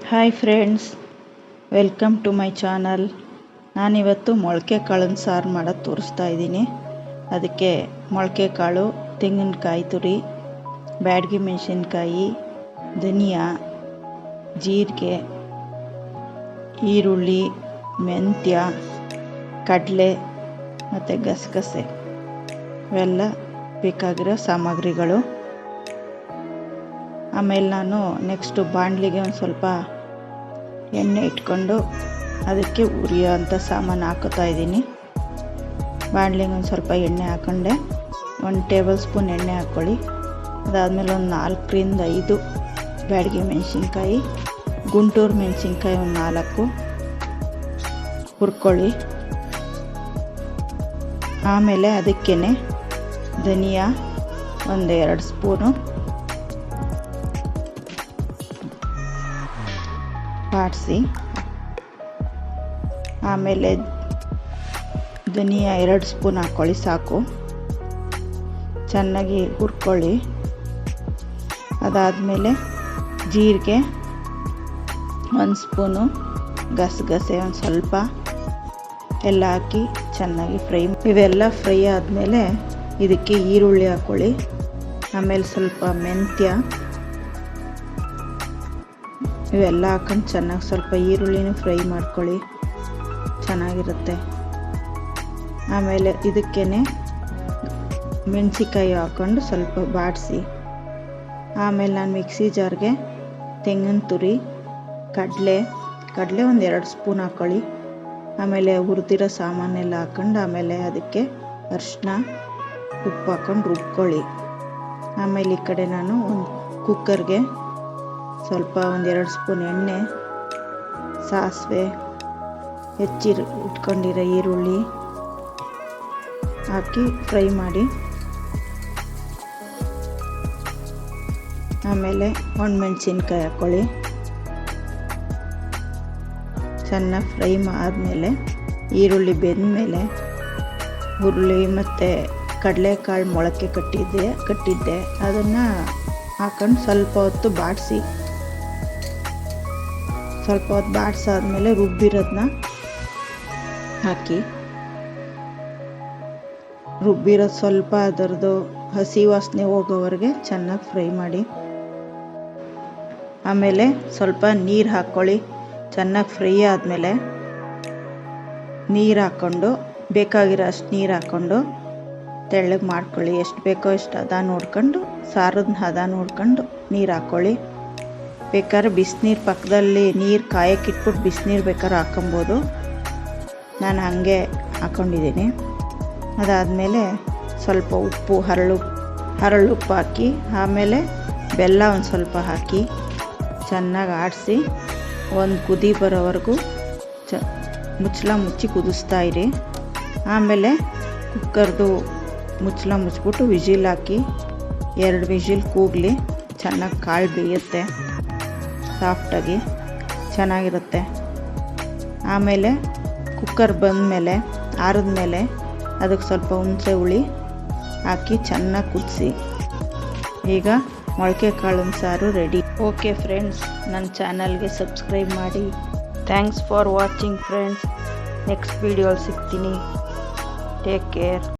Hi friends welcome to my channel ನಾನಿವತ್ತು ಮೊಳಕೆ ಕಾಳನ್ನು ಸಾರು ಮಾಡೋದು ತೋರಿಸ್ತಾ ಇದ್ದೀನಿ. ಅದಕ್ಕೆ ಮೊಳಕೆ ಕಾಳು, ತೆಂಗಿನಕಾಯಿ ತುರಿ, ಬ್ಯಾಡಗಿ ಮೆಣಸಿನ್ಕಾಯಿ, ಧನಿಯಾ, ಜೀರಿಗೆ, ಈರುಳ್ಳಿ, ಮೆಂತ್ಯ, ಕಡಲೆ ಮತ್ತು ಗಸಗಸೆ. ಇವೆಲ್ಲ ಬೇಕಾಗಿರೋ ಸಾಮಗ್ರಿಗಳು. ಆಮೇಲೆ ನಾನು ನೆಕ್ಸ್ಟು ಬಾಣಲಿಗೆ ಒಂದು ಸ್ವಲ್ಪ ಎಣ್ಣೆ ಇಟ್ಕೊಂಡು ಅದಕ್ಕೆ ಉರಿಯೋ ಅಂಥ ಸಾಮಾನು ಹಾಕೋತಾ ಇದ್ದೀನಿ. ಬಾಣಲಿಗೆ ಒಂದು ಸ್ವಲ್ಪ ಎಣ್ಣೆ ಹಾಕೊಂಡೆ. ಒಂದು ಟೇಬಲ್ ಸ್ಪೂನ್ ಎಣ್ಣೆ ಹಾಕ್ಕೊಳ್ಳಿ ಅದಾದಮೇಲೆ ಒಂದು ನಾಲ್ಕರಿಂದ ಐದು ಬ್ಯಾಡಿಗೆ ಮೆಣಸಿನ್ಕಾಯಿ, ಗುಂಟೂರು ಮೆಣಸಿನ್ಕಾಯಿ ಒಂದು ನಾಲ್ಕು ಹುರ್ಕೊಳ್ಳಿ. ಆಮೇಲೆ ಅದಕ್ಕೇ ಧನಿಯಾ ಒಂದು ಎರಡು ಸ್ಪೂನು ಬಾಡಿಸಿ ಆಮೇಲೆ ಧನಿಯಾ ಎರಡು ಸ್ಪೂನ್ ಹಾಕ್ಕೊಳ್ಳಿ ಸಾಕು. ಚೆನ್ನಾಗಿ ಹುರ್ಕೊಳ್ಳಿ. ಅದಾದಮೇಲೆ ಜೀರಿಗೆ ಒಂದು ಸ್ಪೂನು, ಗಸಗಸೆ ಒಂದು ಸ್ವಲ್ಪ. ಎಲ್ಲ ಹಾಕಿ ಚೆನ್ನಾಗಿ ಫ್ರೈ ಇವೆಲ್ಲ ಫ್ರೈ ಆದಮೇಲೆ ಇದಕ್ಕೆ ಈರುಳ್ಳಿ ಹಾಕ್ಕೊಳ್ಳಿ ಆಮೇಲೆ ಸ್ವಲ್ಪ ಮೆಂತ್ಯ. ಇವೆಲ್ಲ ಹಾಕೊಂಡು ಚೆನ್ನಾಗಿ ಸ್ವಲ್ಪ ಈರುಳ್ಳಿನೂ ಫ್ರೈ ಮಾಡ್ಕೊಳ್ಳಿ. ಚೆನ್ನಾಗಿರುತ್ತೆ. ಆಮೇಲೆ ಇದಕ್ಕೇ ಮೆಣಸಿಕಾಯಿ ಹಾಕ್ಕೊಂಡು ಸ್ವಲ್ಪ ಬಾಡಿಸಿ. ಆಮೇಲೆ ನಾನು ಮಿಕ್ಸಿ ಜಾರ್ಗೆ ತೆಂಗಿನ ತುರಿ, ಕಡಲೆ ಕಡಲೆ ಒಂದು ಎರಡು ಸ್ಪೂನ್ ಹಾಕ್ಕೊಳ್ಳಿ ಆಮೇಲೆ ಹುರಿದಿರೋ ಸಾಮಾನೆಲ್ಲ ಹಾಕ್ಕೊಂಡು ಆಮೇಲೆ ಅದಕ್ಕೆ ಅರಿಶಿನ ಉಪ್ಪು ಹಾಕ್ಕೊಂಡು ರುಬ್ಕೊಳ್ಳಿ. ಆಮೇಲೆ ಈ ಕಡೆ ನಾನು ಒಂದು ಕುಕ್ಕರ್ಗೆ ಸ್ವಲ್ಪ ಒಂದೆರಡು ಸ್ಪೂನ್ ಎಣ್ಣೆ, ಸಾಸಿವೆ, ಹೆಚ್ಚಿರು ಇಟ್ಕೊಂಡಿರೋ ಈರುಳ್ಳಿ ಹಾಕಿ ಫ್ರೈ ಮಾಡಿ. ಆಮೇಲೆ ಮೆಣಸಿನ್ಕಾಯಿ ಹಾಕ್ಕೊಳ್ಳಿ ಚೆನ್ನಾಗಿ ಫ್ರೈ ಆದಮೇಲೆ ಈರುಳ್ಳಿ ಬೆಂದಮೇಲೆ ಹುರುಳಿ ಮತ್ತು ಕಡಲೆಕಾಳು ಮೊಳಕೆ ಕಟ್ಟಿದ್ದೆ ಕಟ್ಟಿದ್ದೆ. ಅದನ್ನು ಹಾಕೊಂಡು ಸ್ವಲ್ಪ ಹೊತ್ತು ಬಾಡಿಸಿ ಸ್ವಲ್ಪ ಹೊತ್ತು ಬಾಡಿಸಾದ್ಮೇಲೆ ರುಬ್ಬಿರೋದನ್ನ ಹಾಕಿ. ರುಬ್ಬಿರೋದು ಸ್ವಲ್ಪ ಅದರದ್ದು ಹಸಿ ವಾಸನೆ ಹೋಗೋವರೆಗೆ ಚೆನ್ನಾಗಿ ಫ್ರೈ ಮಾಡಿ. ಆಮೇಲೆ ಸ್ವಲ್ಪ ನೀರು ಹಾಕ್ಕೊಳ್ಳಿ. ಚೆನ್ನಾಗಿ ಫ್ರೈ ಆದಮೇಲೆ ನೀರು ಹಾಕ್ಕೊಂಡು, ಬೇಕಾಗಿರೋ ಅಷ್ಟು ನೀರು ಹಾಕ್ಕೊಂಡು ತೆಳ್ಳಗೆ ಮಾಡ್ಕೊಳ್ಳಿ. ಎಷ್ಟು ಬೇಕೋ ಎಷ್ಟು ಹದ ನೋಡ್ಕೊಂಡು ಸಾರದನ್ನ ಹದ ನೋಡ್ಕೊಂಡು ನೀರು ಹಾಕ್ಕೊಳ್ಳಿ. ಬೇಕಾದ್ರೆ ಬಿಸಿನೀರು ಪಕ್ಕದಲ್ಲಿ ನೀರು ಕಾಯಕ್ಕಿಟ್ಬಿಟ್ಟು ಬಿಸಿನೀರು ಬೇಕಾದ್ರೆ ಹಾಕೊಬೋದು ನಾನು ಹಾಗೆ ಹಾಕ್ಕೊಂಡಿದ್ದೀನಿ ಅದಾದಮೇಲೆ ಸ್ವಲ್ಪ ಉಪ್ಪು, ಹರಳು ಹರಳುಪ್ಪು ಹಾಕಿ, ಆಮೇಲೆ ಬೆಲ್ಲ ಒಂದು ಸ್ವಲ್ಪ ಹಾಕಿ ಚೆನ್ನಾಗಿ ಆಡಿಸಿ ಒಂದು ಕುದಿ ಬರೋವರೆಗೂ ಚ ಮುಚ್ಚಳ ಮುಚ್ಚಿ ಕುದಿಸ್ತಾ ಇರಿ. ಆಮೇಲೆ ಕುಕ್ಕರ್ದು ಮುಚ್ಚಳ ಮುಚ್ಚಿಬಿಟ್ಟು ವಿಜಿಲ್ ಹಾಕಿ, ಎರಡು ವಿಜಿಲ್ ಕೂಗಲಿ, ಚೆನ್ನಾಗಿ ಕಾಳು ಬೇಯುತ್ತೆ. ಸಾಫ್ಟಾಗಿ ಚೆನ್ನಾಗಿರುತ್ತೆ. ಆಮೇಲೆ ಕುಕ್ಕರ್ ಬಂದಮೇಲೆ, ಆರಿದ್ಮೇಲೆ ಅದಕ್ಕೆ ಸ್ವಲ್ಪ ಹುಣಸೆ ಹುಳಿ ಹಾಕಿ ಚೆನ್ನಾಗಿ ಕುದಿಸಿ. ಈಗ ಮೊಳಕೆ ಕಾಳಿನ ಸಾರು ರೆಡಿ ಓಕೆ ಫ್ರೆಂಡ್ಸ್ ನನ್ನ ಚಾನಲ್ಗೆ ಸಬ್ಸ್ಕ್ರೈಬ್ ಮಾಡಿ. Thanks for watching friends next ವೀಡಿಯೋಲಿ ಸಿಗ್ತೀನಿ. Take care